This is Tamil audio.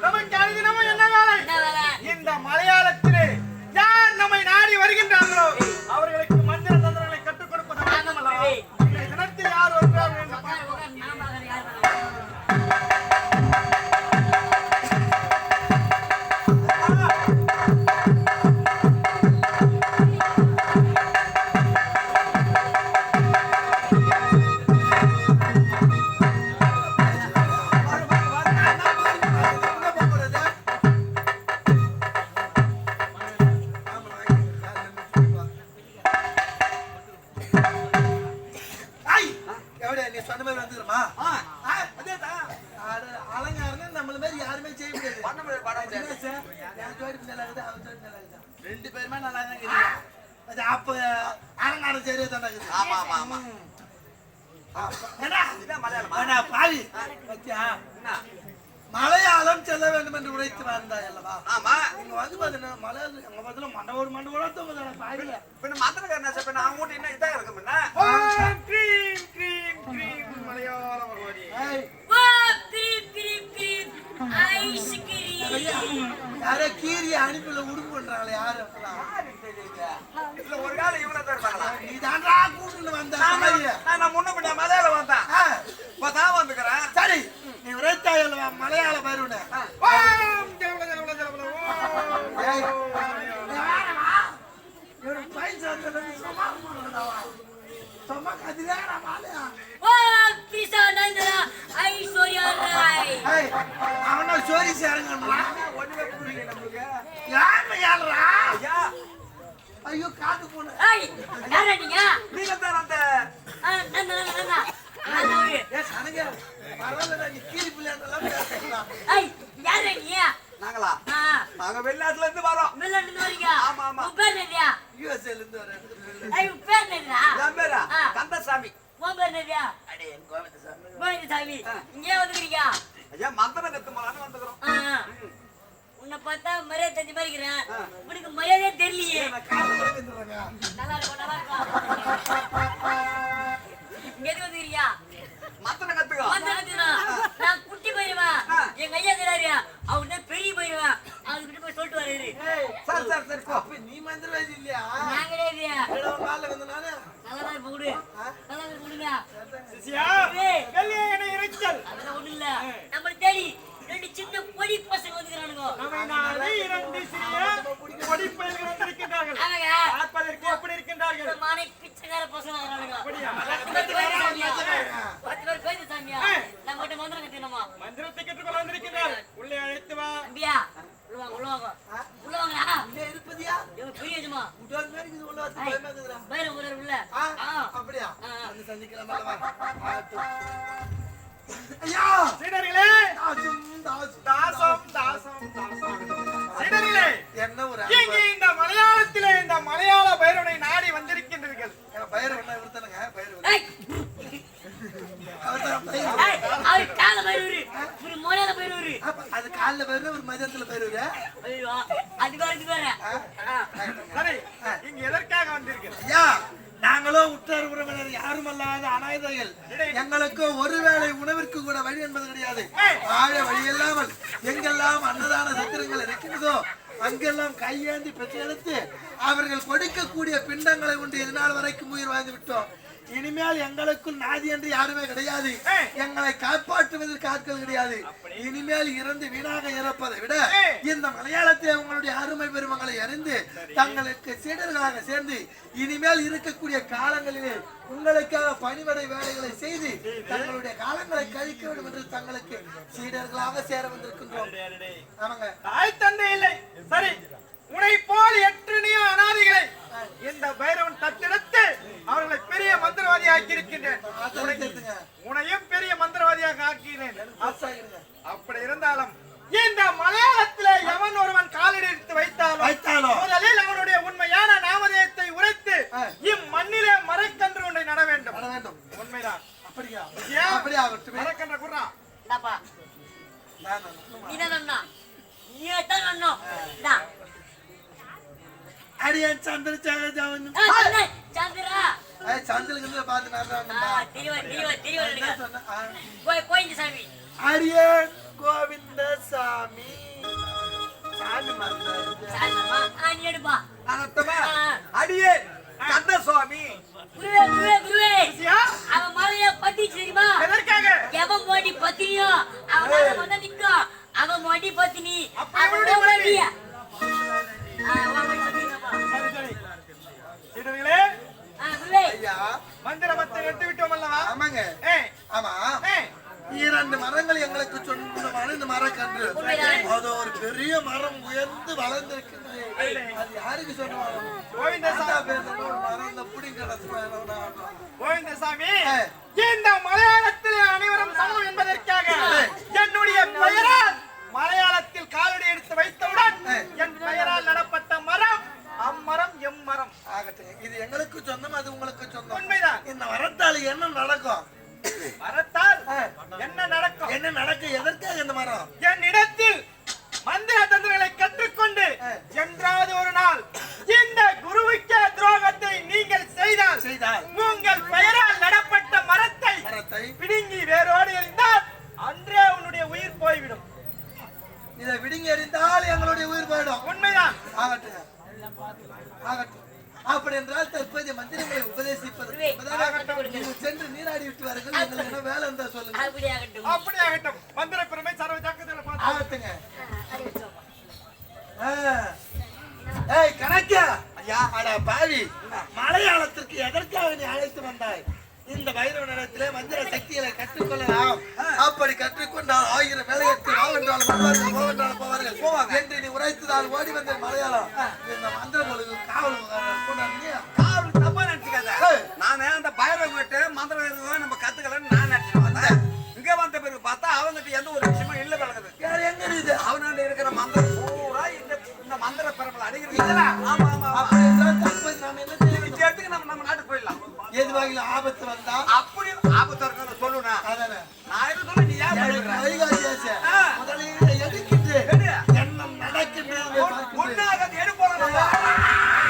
நமக்கு அழுதினமும் ரெண்டு பேருமே நல்லா தான் இருக்கிறீங்க. அது அப்ப அலங்காரம் சரியா தானே இருக்குது. ஆமா, ஆமா, ஆமா. மலையாளமா? செல்ல வேண்டும் என்று உரைத்து வந்தாய் அல்லவா? ஆமா. இங்க வந்து பாத்தீங்கன்னா மலையாளம் எங்க பார்த்தா மண்டவோடு மண்டவோட பாவில பின்ன மந்திரக்காரன் என்ன இருக்கும் யாரோ கீரிய அனுப்பில உடுப்பு பண்றாங்களே யாரு ஒரு காலம் இவனை தான் இருப்பாங்களா? நீ தாண்டா கூட்டுன்னு வந்த நான் முன்ன பின்ன மலையாளம் வந்தேன். இப்பதான் வந்துக்கிறேன். சரி நீ உரைத்தாய் அல்லவா மலையாள பருவன. பைசா அவனா சோரி சேருங்கன்றான். ஒண்ணுமே புரியல நம்மளுக்கு. ஐயா, காத்து போன. நீங்க தான் அந்த ஆ, நந்தனா நந்தனா நந்தனா ஏ சனங்க பரவாயில்லடா நீ கீரி பிள்ளையாண்டெல்லாம் பேசலாம் ஏய் யாரா நீ நாங்களா ஆ நாங்க வெளிநாட்டுல இருந்து வரோம் வெளிநாட்டுல இருந்து வரீங்க ஆமா, ஆமா. உன் பேர் என்னடியா யூஎஸ்ஏல இருந்து வரேன் ஏய் உன் பேர் என்னடா என் பேரா ஆ. கந்தசாமி உன் பேர் அடே என் கோவிந்தசாமி கோவிந்தசாமி இங்கே வந்துக்கிறீங்க? ஐயா மந்திரம் கத்து போலான்னு வந்துக்கிறோம். உன்னை பார்த்தா மரியாதை தெரிஞ்ச மாதிரி இருக்கிறேன். உனக்கு மரியாதையே தெரியலையே. நல்லா இருக்கும் நல்லா இருக்கும். இங்க எதுக்கு மந்திரம் கத்துக்கோ வந்து கத்துக்கணும். நான் குட்டி போயிருவேன் எங்க ஐயா இருக்கிறாரு அவர் தான் பெரிய போயிருவேன் அவர்கிட்ட போய் சொல்லிட்டு வர்றாரு சரி சரி சரி போ அப்ப நீ மந்திரவாதி இல்லையா நான் கிடையாது ஏடா காலைல வந்து நானு நல்லா தான் இருப்ப விடு நல்லா தான் விடுங்க சிசியா ஏய், கல்யாண இறைச்சல் அதெல்லாம் ஒண்ணும் இல்ல நம்மள தேடி ரெண்டு சின்ன பொடி பசங்க வந்துக்கிறானுங்க நம்மை நாடி இரண்டு சிறிய கொடிப்பயல்கள் வந்திருக்கின்றார்கள் ஆமாங்க பார்ப்பதற்கு எப்படி இருக்கின்றார்கள் மானை பிச்சைக்கார பசங்க வரானுங்க அப்படியா? பத்து பேர் சாமியா பத்து பேர் கோயில் சாமியா நம்ம கிட்ட மந்திரம் கட்டணுமா மந்திரத்தை உள்ளே அழைத்து வா. வாங்கடா இல்ல இருப்பதியா? இவன் பெரிய உடல் மாதிரி இது உள்ள வந்து பயமா இருக்குதுடா பயிர ஊரர் உள்ள. அப்படியா. வந்து சந்திக்கலாம் ஐயா! சீடர்களே! தாசும், தாசும், தாசம் மதியத்துல பயிர் ஐயோ அது வேற இது வேற ஆ. சரி இங்க எதற்காக வந்திருக்கிறது ஐயா நாங்களும் உற்றார் உறவினர் யாரும் அல்லாத அனாதைகள் எங்களுக்கு ஒருவேளை உணவிற்கு கூட வழி என்பது கிடையாது. வாழ வழி இல்லாமல் எங்கெல்லாம் அன்னதான சத்திரங்கள் இருக்கின்றதோ அங்கெல்லாம் கையேந்தி பெற்றெடுத்து அவர்கள் கொடுக்கக்கூடிய பிண்டங்களை உண்டு இதனால் வரைக்கும் உயிர் வாழ்ந்து விட்டோம். இனிமேல் எங்களுக்குள் நாதி என்று யாருமே கிடையாது. எங்களை காப்பாற்றுவதற்கு ஆட்கள் கிடையாது. இனிமேல் இறந்து வீணாக இறப்பதை விட இந்த மலையாளத்தில் உங்களுடைய அருமை பெருமங்களை அறிந்து தங்களுக்கு சீடர்களாக சேர்ந்து இனிமேல் இருக்கக்கூடிய காலங்களிலே உங்களுக்காக பணிவடை வேலைகளை செய்து தங்களுடைய காலங்களை கழிக்க வேண்டும் என்று தங்களுக்கு சீடர்களாக சேர வந்திருக்கின்றோம். ஆமாங்க. தாய் தந்தை இல்லை. சரி. உன்னை போல் அனாதைகளை இந்த இம்மண்ணிலே மரக்கன்று ஒன்றை நட வேண்டும். வர வேண்டும். உண்மைதான். அப்படியா. அப்படியா மரக்கன்ற குர்ரா இந்தாப்பா. அடியன் சந்திர சந்திரா, சந்திரா ஏய் சந்திரனுக்கு இருந்து பார்த்து நான். கோய் கோயிந்த சாமி. சாமி மறந்தாரு அடியே கந்தசுவாமி. குருவே குருவே குருவே. அவன் மலைய பத்தி தெரியுமா? எதற்காக எவன் மோடி பத்தினியோ? அவன் மலை வந்து நிக்கும். அவன் மோடி பத்தினி. அப்ப அவன் இவனுடைய உன் மனைவி? மந்திரமத்தை எட்டு விட்டோம் அல்லவா? ஆமாங்க. ஆமா. இரண்டு மரங்கள் எங்களுக்கு சொந்தமான இந்த மரக்கன்று. அது ஒரு பெரிய மரம் உயர்ந்து வளர்ந்திருக்கின்றது அது யாருக்கு சொந்தமான கோவிந்தசாமி பேர் ஒரு மரம் இந்த புடிங்க கோவிந்தசாமி ஏய். இந்த மலையாளத்தில் அனைவரும் சமம் என்பதற்காக என்னுடைய பெயரால் மலையாளத்தில் காலடி எடுத்து வைத்தவுடன் என் பெயரால் நடப்பட்ட மரம் அம்மரம் எம்மரம். ஆகட்டும். இது எங்களுக்கு சொந்தம் அது உங்களுக்கு சொந்தம். உண்மைதான். இந்த வரத்தால் என்ன நடக்கும்? மரத்தால் என்ன நடக்கும்? என்ன நடக்கும்? எதற்காக இந்த மரம்? என்னிடத்தில் மந்திர பிடுங்கி வேரோடு எறிந்தால் அன்றே உன்னுடைய உயிர் போய்விடும். இதை விடுங்க எறிந்தால் எங்களுடைய உயிர் போயிடும். உண்மைதான். ஆகட்டும். ஆகட்டும். அப்படி என்றால் தற்போதைய மந்திரங்களை ஆகட்டும். நீங்கள் சென்று நீராடி விட்டு வாருங்கள். எங்களுக்கு என்ன வேலை இருந்தா சொல்லுங்க அப்படியாகட்டும் அப்படியாகட்டும் மந்திர பெருமை சர்வ ஜாக்கிரதையில பார்த்து. ஆகட்டுங்க. ஏய் கணக்கா ஐயா அட பாவி. மலையாளத்திற்கு எதற்காக நீ அழைத்து வந்தாய்? இந்த பைரவ நிலத்திலே மந்திர சக்திகளை கற்றுக்கொள்ளலாம். அப்படி கற்றுக்கொண்டால் ஆயிரம் வேலையற்று வாழ்வென்றாலும் வருவார்கள் போவென்றாலும் போவார்கள். போவாங்க. என்று நீ உரைத்ததால் ஓடி வந்த மலையாளம். இந்த மந்திர மொழிக்கு காவல் காவல் தப்பா நினைச்சுக்காத. நானே அந்த பைரவ கிட்ட மந்திரம் நம்ம கத்துக்கலன்னு நான் நினைச்சிட்டு வந்தேன். இங்க வந்த பிறகு பார்த்தா அவங்ககிட்ட எந்த ஒரு விஷயமும் இல்ல பழகுது எங்க இருக்குது? அவனாண்ட இருக்கிற மந்திரம் பூரா இந்த இந்த மந்திர பெருமளை அடிக்கிறது ஆமா ஆமா அப்படி தற்போது நாம் என்ன எதுவாக ஆபத்து வந்தா? அப்படி ஆபத்து இருக்கிறத சொல்லுனா நான் என்ன சொல்ல நீ ஏன் வைகாசி முதலீடு எதுக்கிட்டு? என்ன நடக்கின்றது ஒன்னாக எடுப்போம்